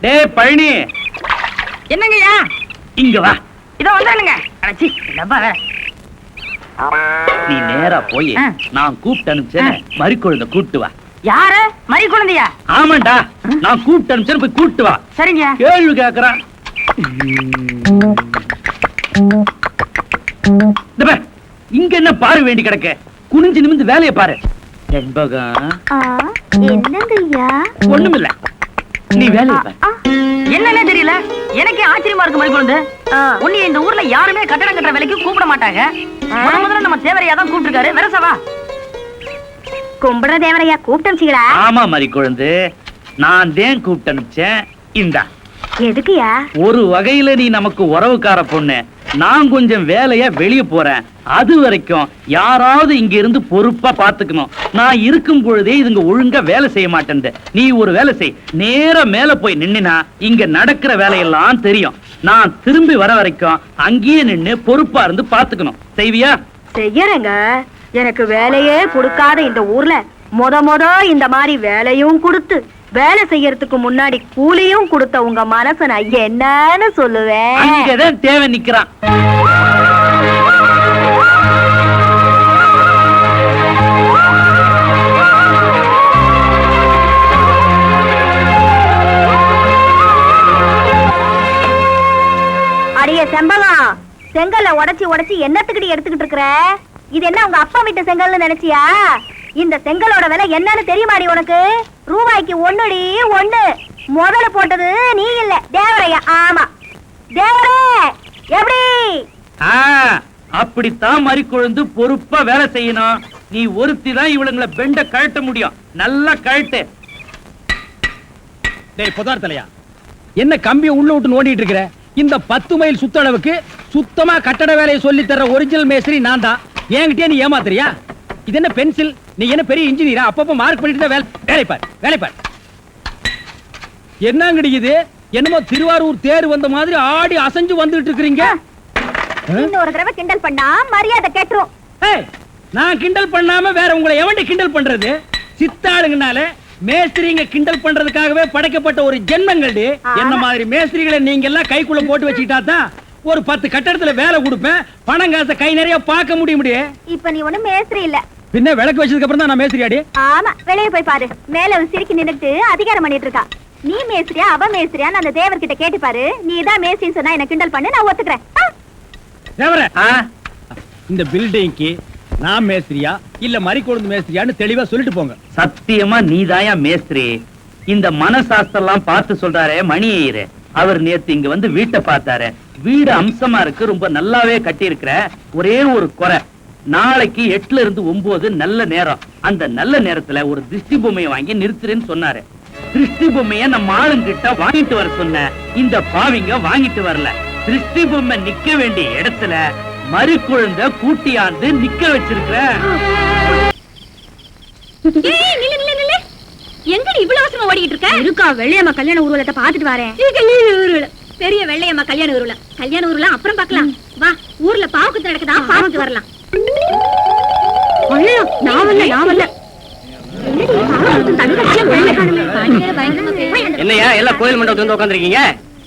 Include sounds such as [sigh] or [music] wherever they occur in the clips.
டேய் பழனி. என்னங்கய்யா? இங்க வா. இதோ வந்துடுங்க அடச்சி டப்பா வேற. நீ நேரா போய் ஆ. நான் கூப்பிட்டு அனுப்பிச்சேன். மறிக்குழுந்த கூப்பிட்டு வா. யாரு? மறி குழந்தையா ஆமாண்டா நான் கூப்பிட்டு அனுப்பிச்சேன் போய் கூப்பிட்டு வா. சரிங்க கேள்வி கேக்குறான். இந்த பார், இங்க என்ன பாரு வேண்டி கிடக்க? குனிஞ்சு நிமிந்து வேலையை பாரு. என்பகம். என்னங்கய்யா? ஒண்ணுமில்ல. நீ வேலையை பாரு. என்னன்னே தெரியல? எனக்கே ஆச்சரியமா இருக்கு மறி குழந்தை. உன்னை இந்த ஊர்ல யாருமே கட்டடம் கட்டுற வேலைக்கு கூப்பிட மாட்டாங்க. முத முதல்ல நம்ம தேவரையா தான் கூப்பிட்டுருக்காரு. வெரசவா கும்பிடுற தேவரையா கூப்பிட்டா ஆமா மறிக்குழுந்து நான் தேன் கூப்பிட்டு அனுப்பிச்சேன். இந்தா. எதுக்குயா ஒரு வகையில நீ நமக்கு உறவுக்கார பொண்ணு. நான் கொஞ்சம் வேலையா வெளிய போறேன். அது வரைக்கும் யாராவது இங்க இருந்து பொறுப்பா பாத்துக்கணும். நான் இருக்கும் பொழுதே இதுங்க ஒழுங்கா வேலை செய்ய மாட்டேன் நீ ஒரு வேலை செய். நேர மேல போய் நின்னுனா இங்க நடக்கிற வேலையெல்லாம் தெரியும். நான் திரும்பி வர வரைக்கும் அங்கேயே நின்னு பொறுப்பா இருந்து பாத்துக்கணும். செய்வியா? செய்யறேங்க. எனக்கு வேலையே கொடுக்காத இந்த ஊர்ல மொத மொத இந்த மாதிரி வேலையும் கொடுத்து வேலை செய்யறதுக்கு முன்னாடி கூலியும் கொடுத்த உங்க மனச நான் என்னன்னு சொல்லுவேன். அங்கதான் தேவை நிக்கிறான். அடியே செம்பகம் செங்கல்ல உடைச்சு உடைச்சு என்னத்துக்கிட்டு எடுத்துக்கிட்டு இருக்கிற? இது என்ன உங்க அப்பா வீட்டு செங்கல்னு நினைச்சியா? இந்த செங்கலோட விலை என்னன்னு தெரியுமாடி உனக்கு? ரூபாய்க்கு ஒண்ணுடி ஒண்ணு. முதல்ல போட்டது நீ இல்ல. தேவரையா ஆமா. தேவரே எப்படி? ஆ, அப்படித்தான் மறிக்கொழுந்து பொறுப்பா வேலை செய்யணும் நீ ஒருத்தி தான் இவளுங்களை பெண்ட கழட்ட முடியும். நல்லா கழட்டு. டேய் புதார் தலையா? என்ன கம்பியை உள்ள விட்டு நோண்டிட்டு இருக்கிற? இந்த பத்து மைல் சுத்தளவுக்கு சுத்தமா கட்டட வேலையை சொல்லி தர்ற ஒரிஜினல் மேஸ்திரி நான் தான். என்கிட்டயே நீ ஏமாத்துறியா? இது என்ன பென்சில் நீ என்ன பெரிய இன்ஜினியரா அப்பப்ப மார்க் பண்ணிட்டு தான் வேலை வேலை பார் வேலை பார். என்னங்கடி இது? என்னமோ திருவாரூர் தேர் வந்த மாதிரி ஆடி அசைஞ்சு வந்துட்டு இருக்கிறீங்க. இன்னொரு தடவை கிண்டல் பண்ணா மரியாதை கெட்டுரும். ஏய், நான் கிண்டல் பண்ணாம வேற உங்களை எவன்டி கிண்டல் பண்றது? சித்தாளுங்கனால மேஸ்திரிங்க கிண்டல் பண்றதுக்காகவே படைக்கப்பட்ட ஒரு ஜென்மங்கள்டி. என்ன மாதிரி மேஸ்திரிகளை நீங்க எல்லாம் கைக்குள்ள போட்டு வச்சுக்கிட்டா தான் ஒரு பத்து கட்டடத்துல வேலை கொடுப்பேன் பணம் காசை கை நிறைய பார்க்க முடிய முடியும் இப்ப நீ ஒண்ணும் மேஸ்திரி இல்ல. பின்ன விளக்கு வச்சதுக்கு அப்புறம் தான் நான் மேஸ்திரி அடி ஆமா வெளியே போய் பாரு. மேல ஒரு சிரிக்கி நின்னுட்டு அதிகாரம் பண்ணிட்டு இருக்கா. நீ மேஸ்திரியா அவ மேஸ்திரியான்னு அந்த தேவர்கிட்ட கேட்டு பாரு. நீ தான் மேஸ்திரின்னு சொன்னா என்ன கிண்டல் பண்ணு நான் ஒத்துக்கிறேன்? தேவர! இந்த பில்டிங்க்கு நான் மேஸ்திரியா இல்ல மறிக்கொழுந்து மேஸ்திரியான்னு தெளிவா சொல்லிட்டு போங்க. சத்தியமா நீதாயா மேஸ்திரி? இந்த மனசாஸ்திரம் பார்த்து சொல்றாரே மணி ஐயரு அவர் நேத்து இங்க வந்து வீட்டை பார்த்தாரு. வீடு அம்சமா இருக்கு ரொம்ப நல்லாவே கட்டி இருக்கிற ஒரே ஒரு குறை. நாளைக்கு எட்டுல இருந்து ஒன்பது நல்ல நேரம். அந்த நல்ல நேரத்துல ஒரு திருஷ்டி பொம்மையை வாங்கி நிறுத்துறேன்னு சொன்னாரு. திருஷ்டி பொம்மைய நம்ம ஆளுங்கிட்ட வாங்கிட்டு வர சொன்ன இந்த பாவிங்க வாங்கிட்டு வரல. திருஷ்டி பொம்மை நிக்க வேண்டிய இடத்துல மறுக்குழுந்த கூட்டியாந்து நிக்க வச்சிருக்கிற. எங்கடி இவ்வளவு அவசரமா ஓடிட்டு இருக்க? இருக்கா வெள்ளையம்மா கல்யாண ஊர்வலத்தை பாத்துட்டு வரேன். ஊர்வலம் பெரிய வெள்ளையம்மா கல்யாண ஊர்வலம். கல்யாண ஊர்வலம் அப்புறம் பார்க்கலாம். வா ஊர்ல பாவுக்கு நடக்குதா? பாவுக்கு வரலாம். நான் வரல நான் வரல. என்னையா எல்லாம் கோயில் மண்டபத்துல வந்து உட்காந்துருக்கீங்க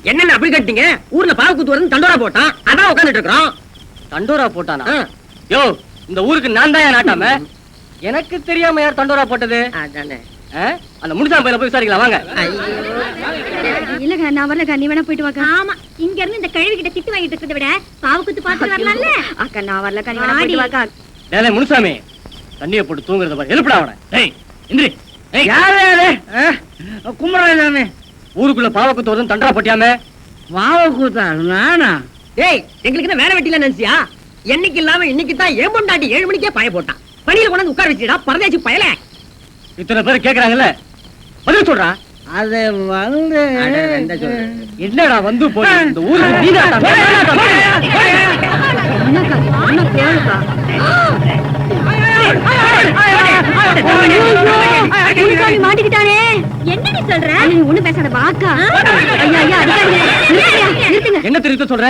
என்னென்ன அப்படி கட்டிங்க? ஊர்ல பாவு குத்து வரணும் தண்டோரா போட்டான். அதான் உட்காந்துட்டு இருக்கிறோம் தண்டோரா போட்டானா? யோ இந்த ஊருக்கு நான் தான் நாட்டாம? எனக்கு தெரியாம யார் தண்டோரா போட்டது? ஆ? அந்த முடிசாம பையில போய் விசாரிக்கலாம் வாங்க. இல்லங்க நான் வரலக்கா நீ வேணா போயிட்டு வாக்கா. ஆமா இங்க இருந்து இந்த கழுவி கிட்ட திட்டு வாங்கிட்டு இருக்கிறத விட பாவுக்குத்து பாத்து வரலாம்ல. அக்கா நான் வரலக்கா நீ வேணா போயிட்டு வாக்கா. டேய் முனுசாமி தண்ணியை போட்டு தூங்குறத பாரு. எழுப்படா அவனை. ஏய் இந்திரி. ஏய் யாரு யாரு கும்பராஜாமி ஊருக்குள்ள பாவக்குத்து வருதுன்னு தண்டரா போட்டியாமே. மாவக்கூத்தா நானா? டேய் எங்களுக்கு என்ன வேலை வெட்டில நினைச்சியா? என்னைக்கு இல்லாம இன்னைக்கு தான் ஏன் பொண்டாட்டி ஏழு மணிக்கே பாய போட்டான். பணியில கொண்டு வந்து உட்கார வச்சுடா பரதேசி பயல. இத்தனை பேர் கேக்குறாங்கல்ல? பதில் சொல்றா. அது வந்து என்னடா வந்து போய் இந்த. முனிசாமி மாட்டிக்கிட்டானே. என்னடி சொல்ற? நீ ஒண்ணு பேசாத வாக்கா. ஐயா ஐயா அடிக்காதீங்க நிறுத்துங்க, நிறுத்துங்க என்ன தெரிவித்து சொல்ற?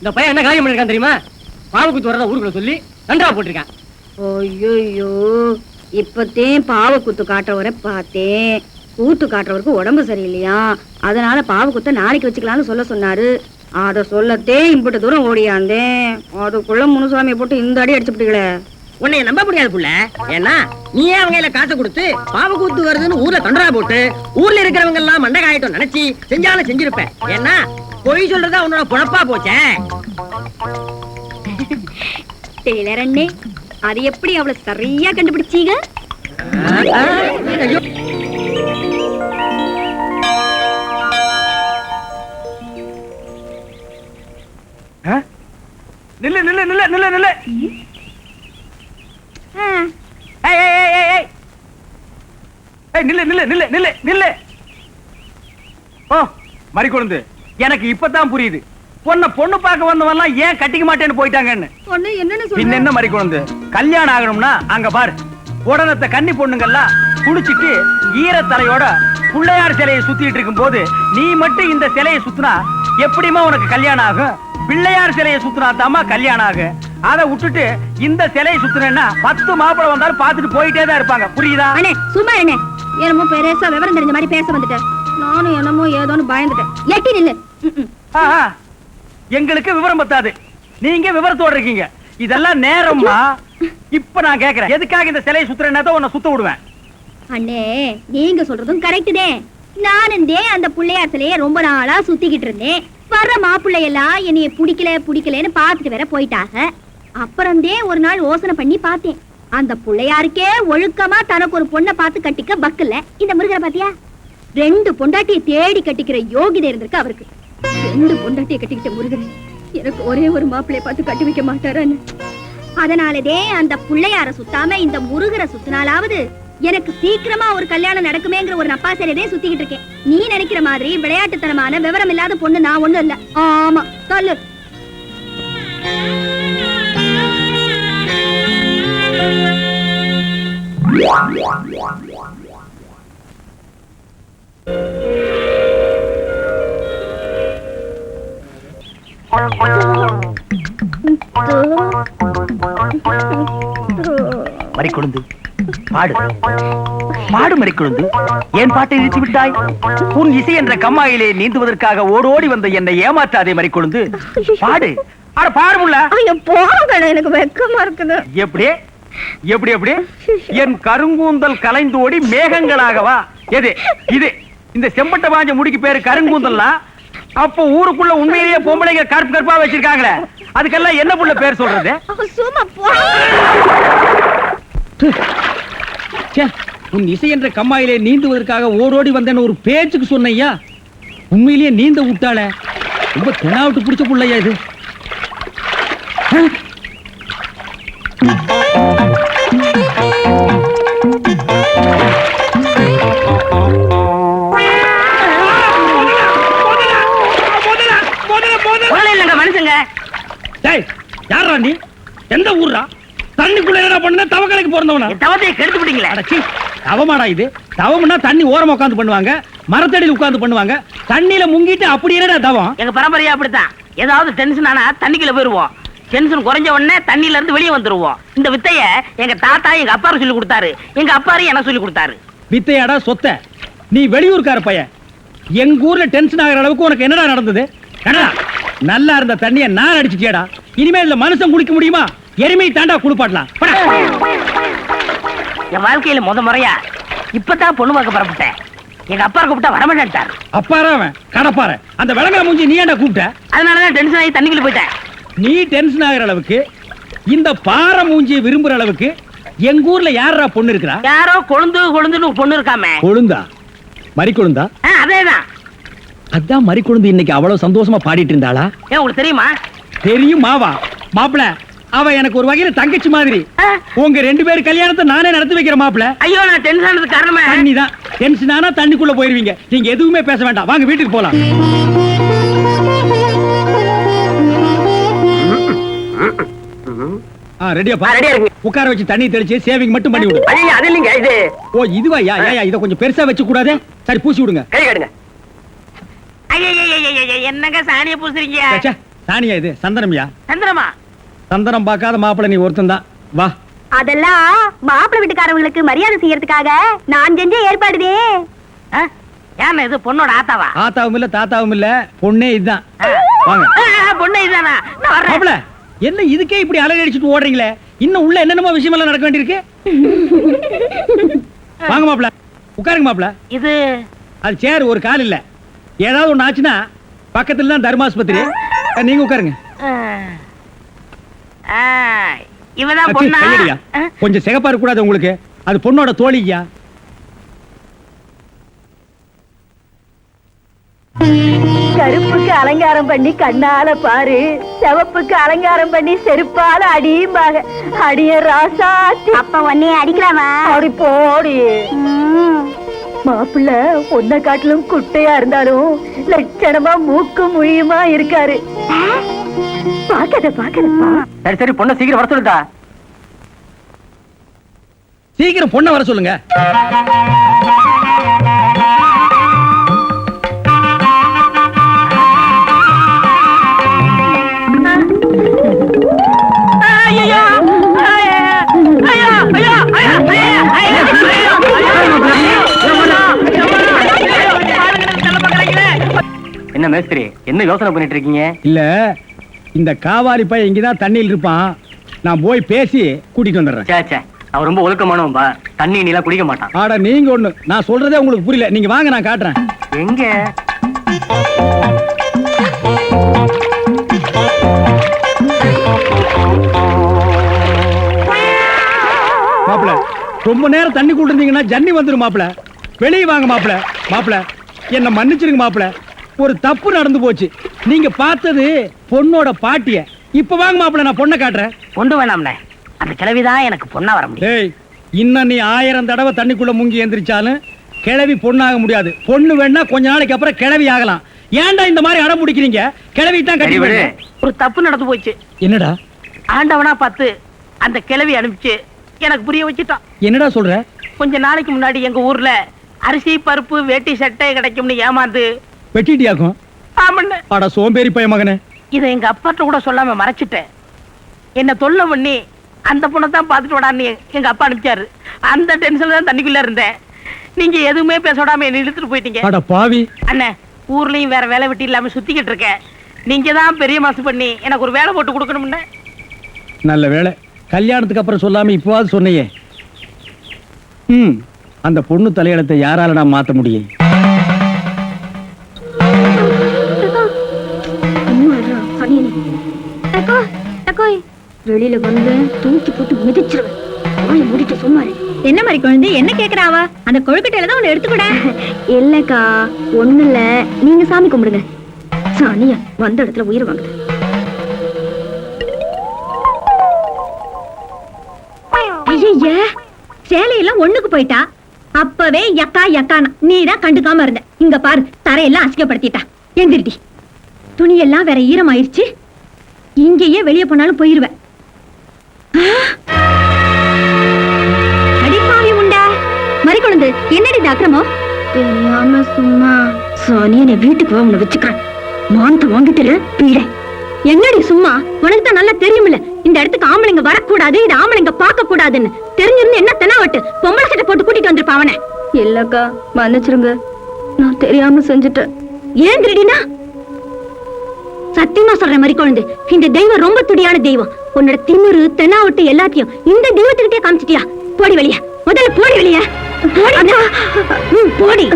இந்த பையன் என்ன காரியம் பண்ணிருக்கான் தெரியுமா? பாவக்குத்து வரதா ஊருக்குள்ள சொல்லி தண்டரா போட்டிருக்கான். ஐயோ இப்பத்தே பாவ குத்து காட்டவரை பார்த்தேன். கூத்து காட்டுறவருக்கு உடம்பு சரியில்லையா? அதனால பாவ குத்த நாளைக்கு வச்சுக்கலாம்னு சொல்ல சொன்னாரு. அத சொல்லத்தே இம்பிட்ட தூரம் ஓடியாந்தேன். அதுக்குள்ள முனுசாமியை போட்டு இந்த அடி அடிச்சுப்பிட்டீங்களே உன்னைய நம்ப முடியாது புள்ள. ஏன்னா நீயே அவங்க கையில காசை கொடுத்து பாவ கூத்து வருதுன்னு ஊர்ல தண்டரா போட்டு ஊர்ல இருக்கிறவங்க எல்லாம் மண்டை காயட்டும் நினைச்சு செஞ்சாலும் செஞ்சிருப்ப. ஏன்னா பொய் சொல்றதா உன்னோட பொழப்பா போச்சே. டெய்லர் அண்ணே. அது எப்படி அவ்வளவு சரியா கண்டுபிடிச்சீங்க? நில்லு நில்லு நில்லு நில்லு நில்லு. நில்லு நில்லு நில்லு நில்லு நில்லு. ஓ மறிக்கொழுந்து. எனக்கு இப்பதான் புரியுது. பொண்ண பொண்ணு பார்க்க வந்தவன்லாம் ஏன் கட்டிக்க மாட்டேன்னு போயிட்டாங்கன்னு? பின்ன என்ன மறிக்கொழுந்து கல்யாணம் ஆகணும்னா அங்க பாரு. உடனத்த கன்னி பொண்ணுங்கெல்லாம் குளிச்சிட்டு ஈரத்தலையோட பிள்ளையார் சிலையை சுத்திட்டு இருக்கும் போது நீ மட்டும் இந்த சிலையை சுத்தினா எப்படிமா உனக்கு கல்யாணம் ஆகும்? பிள்ளையார் சிலையை சுத்தினா தாமா கல்யாணம் ஆகும். அதை விட்டுட்டு இந்த சிலையை சுத்தினா பத்து மாப்பிளை வந்தாலும் பார்த்துட்டு போயிட்டே தான் இருப்பாங்க. புரியுதா? சும்மா அண்ணே என்னமோ பெருசா விவரம் தெரிஞ்ச மாதிரி பேச வந்துட்டேன். நானும் என்னமோ ஏதோன்னு பயந்துட்டேன். எட்டி நில்லு. எங்களுக்கு விவரம் பத்தாது. நீங்க விவரத்தோட இருக்கீங்க. இதெல்லாம் நேரம்மா. இப்ப நான் கேக்குறேன். எதுக்காக இந்த சிலையை சுத்துறேன்னா உன்னை சுத்த விடுவேன். அண்ணே நீங்க சொல்றதும் கரெக்டுதே தான் அந்த புள்ளையார் சிலையை ரொம்ப நாளா சுத்திக்கிட்டு இருந்தேன். வர்ற மாப்பிள்ளை எல்லாம் என்னைய பிடிக்கல பிடிக்கலன்னு பார்த்துட்டு வேற போயிட்டாங்க. அப்புறம்தே ஒரு நாள் யோசனை பண்ணி பார்த்தேன். அந்த பிள்ளையாருக்கே ஒழுக்கமா தனக்கு ஒரு பொண்ணை பார்த்து கட்டிக்க பக்கல்ல இந்த முருகரை பாத்தியா ரெண்டு பொண்டாட்டியை தேடி கட்டிக்கிற யோகிதை இருந்திருக்கு அவருக்கு. ரெண்டு பொண்டாட்டியை கட்டிக்கிட்ட முருகன் எனக்கு ஒரே ஒரு மாப்பிள்ளைய பார்த்து கட்டி வைக்க மாட்டாரான்னு. அதனாலதே அந்த புள்ளையார சுத்தாம இந்த முருகரை சுத்தினாலாவது எனக்கு சீக்கிரமா ஒரு கல்யாணம் நடக்குமேங்கிற ஒரு நப்பாசையிலே சுத்திக்கிட்டு இருக்கேன். நீ நினைக்கிற மாதிரி விளையாட்டுத்தனமான விவரம் இல்லாத பொண்ணு நான் ஒண்ணும் இல்ல. ஆமா சொல்லு. மறிக்கொழுந்து. பாடு. பாடு மறிக்கொழுந்து. ஏன் பாட்டை நிறுத்தி விட்டாய்? உன் இசை என்ற கம்மாயிலே நீந்துவதற்காக ஓடோடி வந்த என்னை ஏமாற்றாதே மறிக்கொழுந்து. பாடு. அட பாருமுல்ல ஐயோ போங்க எனக்கு வெக்கமா இருக்குது. எப்படி? எப்படி எப்படி? என் கருங்கூந்தல் கலைந்தோடி மேகங்களாகவா எது? இது இந்த செம்பட்ட பாஞ்ச முடிக்கு பேரு கருங்கூந்தல்னா அப்போ ஊருக்குள்ள உண்மையிலேயே பொம்பளைங்க கருப்பு கருப்பா வச்சிருக்காங்களே. அதுக்கெல்லாம் என்ன புள்ள பேர் சொல்றது? சும்மா போ. ச்சே, உன் இசை என்ற கம்மாயிலே நீந்துவதற்காக ஓடோடி வந்தேன்னு ஒரு பேச்சுக்கு சொன்னையா உண்மையிலேயே நீந்த விட்டாளே. ரொம்ப தெனாவிட்டு பிடிச்ச புள்ளையா இது. இல்லைங்க மனுஷங்க. டேய் யாரா நீ? எந்த ஊர்ரா தண்ணிக்குள்ள என்ன பண்ண தவக்கலைக்கு பிறந்தவனா? தவத்தையை கெடுத்து விட்டீங்களே. அடச்சி தவமாடா இது. தவம்னா தண்ணி ஓரமா உட்கார்ந்து பண்ணுவாங்க மரத்தடியில் உட்கார்ந்து பண்ணுவாங்க. தண்ணியில முங்கிட்டு அப்படி என்னடா தவம். எங்க பரம்பரையா அப்படித்தான். ஏதாவது டென்ஷன் ஆனா தண்ணிக்குள்ள போயிருவோம். டென்ஷன் குறைஞ்ச உடனே தண்ணியில இருந்து வெளியே வந்துருவோம். இந்த வித்தைய எங்க தாத்தா எங்க அப்பாரு சொல்லி கொடுத்தாரு. எங்க அப்பாரு எனக்கு சொல்லி கொடுத்தாரு. வித்தையாடா சொத்த. நீ வெளியூர்கார பையன். எங்க ஊர்ல டென்ஷன் ஆகிற அளவுக்கு உனக்கு என்னடா நடந்தது? என்னடா? நல்லா இருந்த தண்ணிய நான் அடிச்சிட்டியாடா. இனிமே இதுல மனுஷன் குளிக்க முடியுமா? எருமை தாண்டா குளிப்பாட்டலாம். போடா. என் வாழ்க்கையில முத முறையா இப்பதான் பொண்ணு பார்க்க புறப்பட்டேன். எங்க அப்பா கூப்பிட்டா வரமாட்டேன்ட்டார். அப்பாரா அவன்? கடப்பார அந்த விளங்கா மூஞ்சி நீ ஏன்டா கூப்பிட்ட? அதனாலதான் டென்ஷன் ஆகி தண்ணிக்குள்ள போயிட்டேன். நீ டென்ஷன் ஆகிற அளவுக்கு இந்த பாறை மூஞ்சியை விரும்புற அளவுக்கு எங்க ஊர்ல யாரா பொண்ணு இருக்கிறா? யாரோ கொழுந்து கொழுந்துன்னு பொண்ணு இருக்காமே. கொழுந்தா? மறி கொழுந்தா அதேதான். அதான் மறி கொழுந்து இன்னைக்கு அவ்வளவு சந்தோஷமா பாடிட்டு இருந்தாளா? ஏன் உங்களுக்கு தெரியுமா? தெரியும் மாவா. மாப்பிள அவ எனக்கு ஒரு வகையில தங்கச்சி மாதிரி. உங்க ரெண்டு பேர் கல்யாணத்தை நானே நடத்தி வைக்கிற மாப்பிள. ஐயோ நான் டென்ஷன் ஆனதுக்கு காரணமே. தண்ணி தான் டென்ஷன் ஆனா தண்ணிக்குள்ள போயிருவீங்க. நீங்க எதுவுமே பேச வேண்டாம். வாங்க வீட்டுக்கு போலாம். ரெடியா இருக்குங்க. உட்கார வச்சு தண்ணி தெளிச்சு சேவிங் மட்டும் பண்ணி விடு. ஐயா அது இல்லைங்க இது. ஓ இதுவா? யா யா இத கொஞ்சம் பெருசா வச்சு கூடாதே சரி பூசி விடுங்க. கை என்னங்க சாணிய பூசுறீங்க? சாணியா இது? சந்தனம்யா? சந்திரமா சந்தனம் பார்க்காத மாப்பிள நீ ஒருத்தன் தான். வா. அதெல்லாம் மாப்பிள்ளை வீட்டுக்காரவங்களுக்கு மரியாதை செய்யறதுக்காக நான் செஞ்ச ஏற்பாடுதே. ஏன் இது பொண்ணோட ஆத்தாவா? ஆத்தாவும் இல்ல தாத்தாவும் இல்ல பொண்ணே இதுதான். வாங்க. பொண்ணு இதுதானா? நான் என்ன இதுக்கே இப்படி அலறி அடிச்சுட்டு ஓடுறீங்களே? இன்னும் உள்ள என்னென்னமோ விஷயம் எல்லாம் நடக்க வேண்டியிருக்கு? வாங்க மாப்பிள உட்காருங்க மாப்பிள இது அது சேர் ஒரு கால் இல்ல. ஏதாவது ஒண்ணு ஆச்சுன்னா பக்கத்துல தான் தர்மாஸ்பத்திரி. நீங்க உட்காருங்க. இவதான் பொண்ணா. கொஞ்சம் சிகப்பா இருக்க கூடாது உங்களுக்கு. அது பொண்ணோட தோழியா கருப்புக்கு அலங்காரம் பண்ணி கண்ணால பாரு. சிவப்புக்கு அலங்காரம் பண்ணி செருப்பால அடியும்பாக அடிய ராசாத்தி. அப்ப உன்னைய அடிக்கலாமா? அடி போடி. மாப்பிள்ள உன்னை காட்டிலும் குட்டையா இருந்தாலும் லட்சணமா மூக்கு முழியுமா இருக்காரு. பாக்கத பாக்கதப்பா சரி சரி பொண்ணு சீக்கிரம் வர சொல்லுதா சீக்கிரம் பொண்ணை வர சொல்லுங்க. என்ன மேஸ்திரி என்ன யோசனை பண்ணிட்டு இருக்கீங்க? இல்ல இந்த காவாலி பையன் இங்கதான் தண்ணியில் இருப்பான். நான் போய் பேசி கூட்டிட்டு வந்துடுறேன். சே சே அவன் ரொம்ப ஒழுக்கமானவன்பா தண்ணி நீலாம் குடிக்க மாட்டான். ஆட நீங்க ஒண்ணு நான் சொல்றதே உங்களுக்கு புரியல. நீங்க வாங்க நான் காட்டுறேன். எங்க? மாப்பிள ரொம்ப நேரம் தண்ணி கூட இருந்தீங்கன்னா ஜன்னி வந்துரும் மாப்பிள. வெளியே வாங்க மாப்பிள. மாப்பிள என்ன மன்னிச்சிருங்க மாப்பிள. ஒரு தப்பு நடந்து போச்சு. நீங்க பார்த்தது பொண்ணோட பாட்டிய. இப்ப வாங்க மாப்பிள நான் பொண்ணை காட்டுறேன். கொண்டு வேணாம்ல அந்த கிழவிதான் எனக்கு பொண்ணா வர முடியும். டேய் இன்னும் நீ ஆயிரம் தடவை தண்ணிக்குள்ள முங்கி எந்திரிச்சாலும் கிழவி பொண்ணாக முடியாது. பொண்ணு வேணா கொஞ்ச நாளைக்கு அப்புறம் கிழவி ஆகலாம். ஏன்டா இந்த மாதிரி அடம் பிடிக்கிறீங்க? கிழவி தான் கட்டி விடு. ஒரு தப்பு நடந்து போச்சு. என்னடா? ஆண்டவனா பார்த்து அந்த கிழவி அனுப்பிச்சு எனக்கு புரிய வச்சுட்டான். என்னடா சொல்ற? கொஞ்ச நாளைக்கு முன்னாடி எங்க ஊர்ல அரிசி பருப்பு வேட்டி சட்டை கிடைக்கும்னு ஏமாந்து வெட்டிட்டியாக்கும்? ஆமண்ண. அட சோம்பேறி பைய மகனே. இதை எங்க அப்பாட்ட கூட சொல்லாம மறைச்சிட்டேன். என்ன தொல்லை பண்ணி அந்த பொண்ணை தான் பார்த்துட்டு விடான்னு எங்க அப்பா அனுப்பிச்சாரு அந்த டென்ஷன்ல தான் தண்ணிக்குள்ள இருந்தேன். நீங்க எதுவுமே பேச விடாம என்ன இழுத்துட்டு போயிட்டீங்க. அட பாவி. அண்ணே ஊர்லயும் வேற வேலை வெட்டி இல்லாம சுத்திக்கிட்டு இருக்கேன். நீங்க தான் பெரிய மனசு பண்ணி எனக்கு ஒரு வேலை போட்டு கொடுக்கணும்னு. நல்ல வேளை. கல்யாணத்துக்கு அப்புறம் சொல்லாம இப்போவாது சொன்னையே. ம் அந்த பொண்ணு தலையெழுத்தை யாரால நான் மாத்த முடியும்? வெளியில வந்து தூக்கி போட்டு மிதிச்சிருவேன். வாயை மூடிட்டு சும்மா இரு. என்ன மாதிரி குழந்தை? என்ன கேக்குறாவ அந்த கொழுக்கட்டையில தான் ஒண்ணு எடுத்துக்கூட? [laughs] இல்லக்கா ஒண்ணு இல்ல. நீங்க சாமி கும்பிடுங்க. சாணியா வந்த இடத்துல உயிர் வாங்குது. ஐய சேலையெல்லாம் ஒண்ணுக்கு போயிட்டா? அப்பவே யக்கா யக்கானா நீ தான் கண்டுக்காம இருந்த. இங்க பாரு தரையெல்லாம் அசிங்கப்படுத்திட்டா. எந்திரிடி. துணியெல்லாம் வேற ஈரமாயிருச்சு. இங்கேயே வெளியே போனாலும் போயிருவேன். அடிப்பாவி உண்டா? மறிக்கொழுந்து. என்னடி அக்கிரமம்? தெரியாம சும்மா. சோனியனை வீட்டுக்கு வா உன்னை வச்சுக்கிறேன். மானத்தை வாங்கிட்டு பீட. என்னடி சும்மா? உனக்கு தான் நல்லா தெரியுமில்ல இந்த இடத்துக்கு ஆம்பளைங்க வரக்கூடாது இது ஆம்பளைங்க பார்க்க கூடாதுன்னு தெரிஞ்சிருந்து என்ன தெனாவட்டு? பொம்பளை சட்டை போட்டு கூட்டிட்டு வந்திருப்பா அவனை. இல்லக்கா மன்னிச்சிருங்க. நான் தெரியாம செஞ்சுட்டேன். ஏன் திருடினா சத்தியமா சொல்றேன் மாதிரி குழந்தை இந்த தெய்வம் ரொம்ப துடியான தெய்வம். உன்னோட திமிரு தெனாவட்டு எல்லாத்தையும் இந்த தெய்வத்துக்கிட்டே காமிச்சிட்டியா? போடி வெளிய. முதல்ல போடி வெளிய. போடி.